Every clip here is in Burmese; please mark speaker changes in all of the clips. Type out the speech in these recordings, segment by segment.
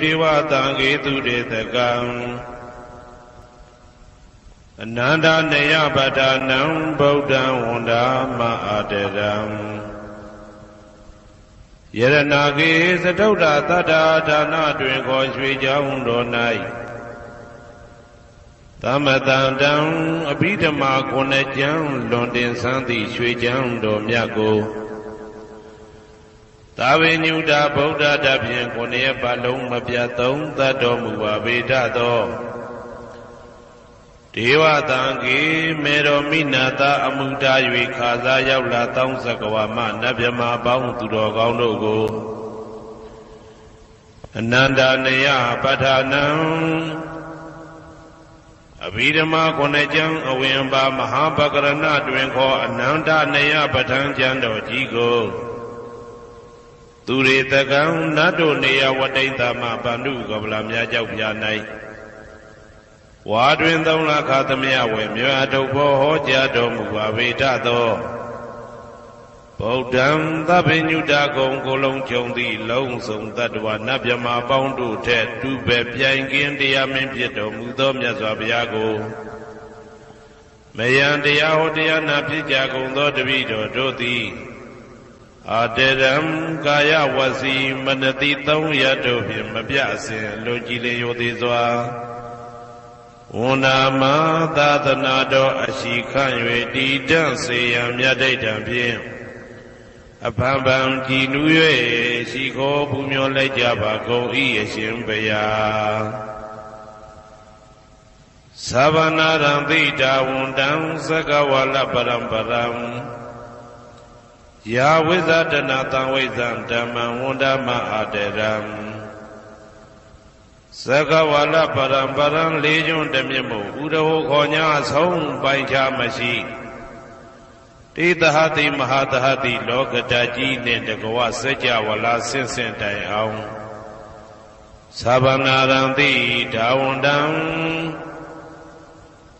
Speaker 1: ဒေဝတံဂေသူတေတကံအနန္တနေယပတ္တနံဗုဒ္ဓံဝန္ဒာမအာတရံယရနာကေသတုဒ္ဓတတ္တာဒါနတွင်ခေါ်ရွှေကြောင်းတော်၌သမတံတံအဘိဓမ္မာခုနှစ်ကျမ်းလွန်တင်ဆန်းသည့်ရွှေကျမ်းတော်မြတ်ကို သာဝေညုတာဗုဒ္ဓတဖြင့်ခုနှစ်ရက်ပတ်လုံးမပြတ်သုံးသတ်တော်မူပါဗေဒသောဒေဝတံကေမေတော်မိနာတာအမှုတာ၍ခါစားရောက်လာတောင်းစကဝါမနတ်မြမာပေါင်းသူတော်ကောင်းတို့ကိုအနန္တနယပဋ္ဌာနံအဘိဓမ္မာခုနှစ်ကျမ်းအဝင်ပါမဟာပကရဏတွင်ခေါ်အနန္တနယပဋ္ဌာန်းကျမ်းတော်ကြီးကို သူရေတကံနတ်တို့နေယဝတိတ္တမဗန္ဓုကပလာများကြောက်ပြ၌ဝါတွင်သုံးလခါသမယဝေမြေအထုပ်ဘောဟောကြားတော်မူပါဗေဒသောဗုဒ္ဓံသဗ္ဗညုတကုံကိုလုံးကြုံသည့်လုံးစုံတ attva နတ်မြမပေါင်းတို့ထက်တူပဲပြိုင်ကင်းတရားမင်းဖြစ်တော်မူသောမြတ်စွာဘုရားကိုမယံတရားဟောတရားနာဖြစ်ကြကုန်သောတပည့်တော်တို့သည် အာတရံကာယဝစီမနတိသုံးရတို့ဖြင့်မပြအစဉ်လူကြည်လင်ရိုသေးစွာဝန္နာမသာသနာတော်အရှိခန့်၍တည်တံ့စေရန်မြတ်ဒိဋ္ဌံဖြင့်အဖန်ဖန်ကြည်နူး၍ရှိခိုးပူမျောလိုက်ကြပါကုန်၏အရှင်ဘုရားသဗ္ဗနာရံသိတာဝန္တံသကဝါလပရံပရံ ယာဝိဇဒနာတံဝိဇံဓမ္မံဝန္ဒမအာတရံသကဝါလပရံပရံလေးကျွန်းတမြင့်မို့ဥရဟောခေါ်ညာဆုံးပိုင်ချမရှိတေတဟတိမဟာတဟတိလောကတကြီးနှင့်တကဝစัจ java လာဆင့်ဆင့်တိုင်အောင်သဗ္ဗနာရံတိဒါဝန္တံ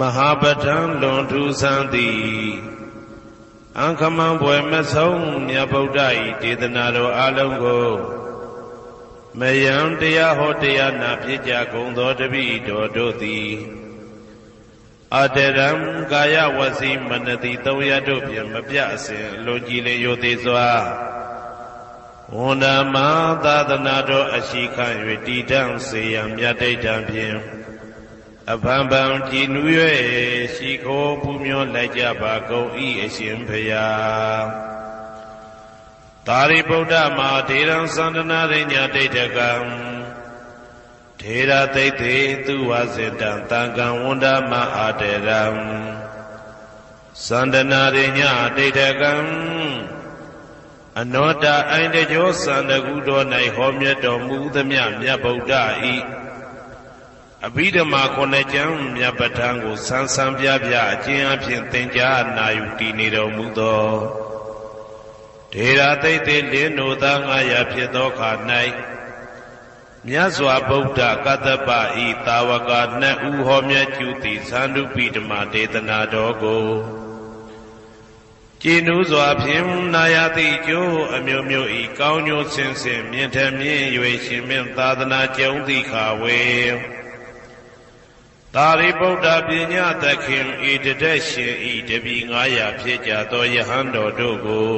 Speaker 1: မဟာပဋ္ဌံလွန်ထူးဆန်းသည်အံခမံဘွယ်မဆုံးမြတ်ဗုဒ္ဓ၏ဒေသနာတော်အလုံးကိုမယံတရားဟောတရားနာဖြစ်ကြကုန်သောတပည့်တော်တို့သည်အတရံကာယဝစီမနတိသုံးရတို့ဖြင့်မပြအစဉ်လွန်ကြည်လေရိုသေးစွာဝန္ဒမသာသနာတော်အရှိခံ၍တည်တံ့စေရန်မြတ်ဒိဋ္ဌံဖြင့် အဖန်ဖန်ကြည်နူး၍ရှိခိုးပူမျောလိုက်ကြပါကုန်၏အရှင်ဖရာသာရိပုတ္တမဟာဒေရံသန္တနာရိညာဒိဋ္ဌကံထေရသိသိသူဝစေတံတံကံဝန္ဒမအာတေရံသန္တနာရိညာဒိဋ္ဌကံအနောတအိုင်တကျောသန္တကုတော်၌ဟောမြတ်တော်မူသမျှမြတ်ဗုဒ္ဓဤ အဘိဓမ္မာခုနှစ်ကျမ်းမြတ်ပဋ္ဌာန်းကိုဆန်းဆန်းပြပြအကျဉ်းအဖြစ်သင်ကြားနာယူတည်နေတော်မူသောဒေရာသိသိလင်းတို့သား900ဖြစ်သောခါ၌မြတ်စွာဘုရားကတ္တပဤတာဝကနှစ်ဦးဟောမြတ်ကျူသည်သန္တုပိဓမ္မာဒေသနာတော်ကိုကျင်းဥစွာဖြင့်နာယတိကျိုးအမျိုးမျိုးဤကောင်းကျိုးဆင်းဆင်းမြင့်ထမြင့်၍ရှင်မြင့်သာသနာကျုံသည့်ခါဝေ သာရိပုတ္တပညာသခင်ဤတတက်ရှင်ဤတပီ900ဖြစ်ကြသောယဟန်တော်တို့ကို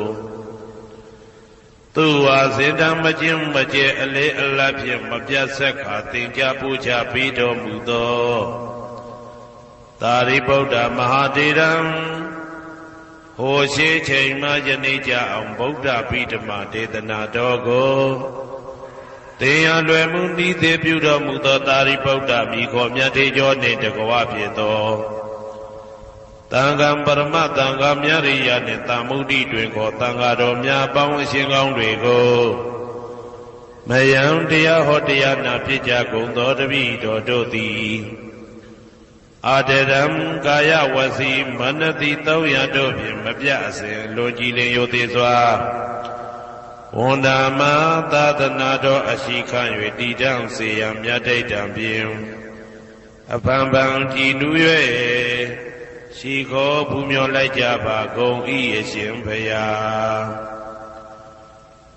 Speaker 1: သူဝါစေတံမခြင်းမကျဲအလေးအလတ်ဖြင့်မပြတ်ဆက်ခါသင်ကြားပူချပြီးတော်မူသောသာရိပုတ္တမဟာတေရံဟိုရှိချိန်မှယနေ့ကြအောင်ဗုဒ္ဓပိဓမဒေသနာတော်ကို တေယံလွယ်မှုဤသေးပြုတော်မူသောသာရိပုတ္တမိခေါ်မြတ်ထေကျော်နှင့်တကွာဖြစ်သောတန်ခံပရမတန်ခါမြရိယနှင့်တာမုဒ္ဒိတွင်ခေါ်တန်ခါတော်များပေါင်းအရှင်ကောင်းတွေကိုမယံတရားဟောတရားနာဖြစ်ကြကုန်သောတပည့်တော်တို့သည်အာတရံကာယဝစီမနတိသုံးရတို့ဖြင့်မပြအစဉ်လွန်ကြည်လင်ယိုသေးစွာ ဝန်ဓမ္မသာသနာတော်အရှိခံ၍တည်တံ့စေရန်မြတ်တိတ်တံဖြင့်အပံပံကြည်နူး၍ရှိခေါ်ဘူးမြော်လိုက်ကြပါကုန်၏အရှင်ဖရာ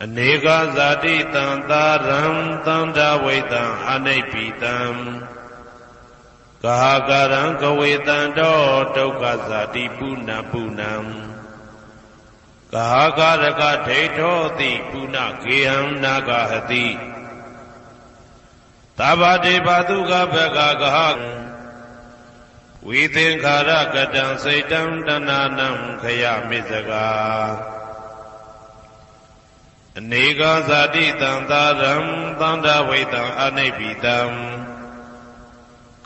Speaker 1: အနေကဇာတိတံသာရံသန္တာဝိတံအနိပိတံကဟာကာရံကဝေတံတောဒုက္ခဇာတိပုဏ္ဏပုဏ္ဏံ ကဟာကာရကဒိဋ္ဌောတိပုဏ္ဏကေဟံနာဂဟတိသဗ္ဗတေဘာတုကဘကကဟဝိသင်္ခါရကတံစိတ်တံတဏနံခယမိစကာအနေကဇာတိတံသာရံသန္တာဝိတံအနိပိတံ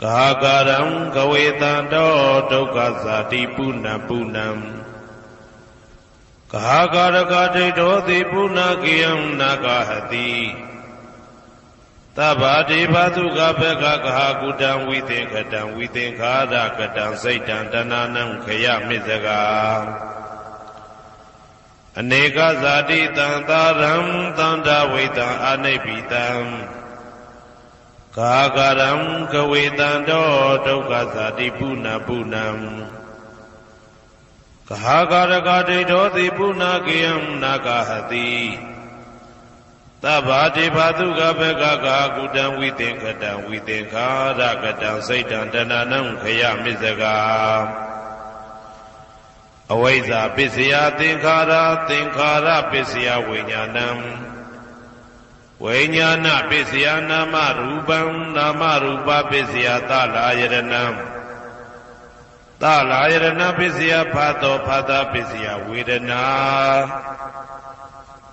Speaker 1: ကာကာရံကဝေတံတောဒုက္ခဇာတိပုဏ္ဏပုဏ္ဏံ ကာကာရကဒိဋ္ဌောတိပုဏ္ဏကေယံနာဂဟတိသဗ္ဗတိဘာတုကဘကကဟာကုတံဝိသင်္ခတံဝိသင်္ခာရကတံစိတ်တံတဏနံခယမိစကာအနေကဇာတိတံသာရံသန္တာဝိတံအနိပိတံကာကရံကဝေတံတောဒုက္ခဇာတိပုဏ္ဏပုဏ္ဏံ ကာကာရကဒိဋ္ဌောတိပုဏ္ဏကေယံနာဂဟတိသဗ္ဗတိဘာတုကဘကကာကုတံဝိသင်္ခတံဝိသင်္ခာရကတံစိတ်တံတဏနံခယမိစကာအဝိဇ္ဇာပစ္စယသင်္ခါရသင်္ခါရပစ္စယဝိညာဏံဝိညာဏပစ္စယနာမရူပံနာမရူပပစ္စယသလာယရဏံ သလာယရဏပစ္စယဖတ်တော်ဖတ်တာပစ္စယဝေဒနာ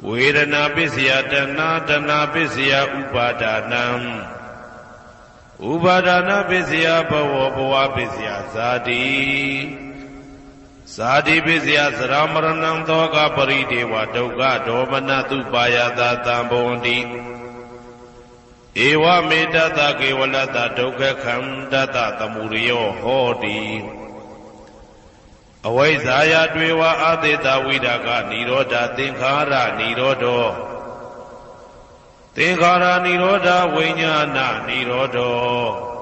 Speaker 1: ဝေဒနာပစ္စယတဏတဏပစ္စယဥပါဒနာဥပါဒနာပစ္စယဘဝဘဝပစ္စယဇာတိဇာတိပစ္စယသရမရဏံသောကပရိဒေဝဒုက္ခဒေါမနတုပါယတာတံဘဝန္တိဧဝမေတ္တကေဝလတဒုက္ခခန္တတသမုရိယောဟောတိ အဝိဇ္ဇာယတွေဝအာသေတဝိဒါကនិရောဓသင်္ခါရនិရောဓောသင်္ခါရនិရောဓဝိညာဏនិရောဓော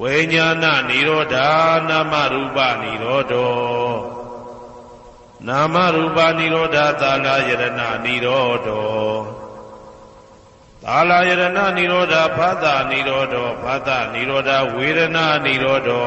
Speaker 1: ဝိညာဏនិရောဓနာမရူပនិရောဓောနာမရူပនិရောဓသာလယရဏនិရောဓောသာလယရဏនិရောဓဖသនិရောဓောဖသនិရောဓဝေဒနာនិရောဓော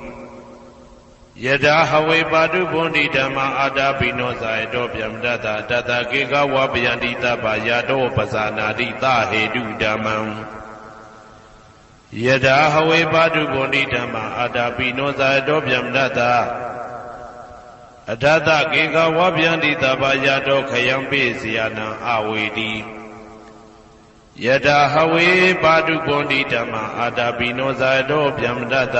Speaker 1: ယထာဟဝေပါတုဘုန်တိဓမ္မာအာတာပိနောဇာယတောဗျမတတတတကေကဝပယန္တိတပယာတောပဇာနာတိသဟေတုဓမ္မံယထာဟဝေပါတုဘုန်တိဓမ္မာအာတာပိနောဇာယတောဗျမတတအထတကေကဝဗျန္တိတပယာတောခယံပိစီယနာအဝေတိယထာဟဝေပါတုဘုန်တိဓမ္မာအာတာပိနောဇာယတောဗျမတတ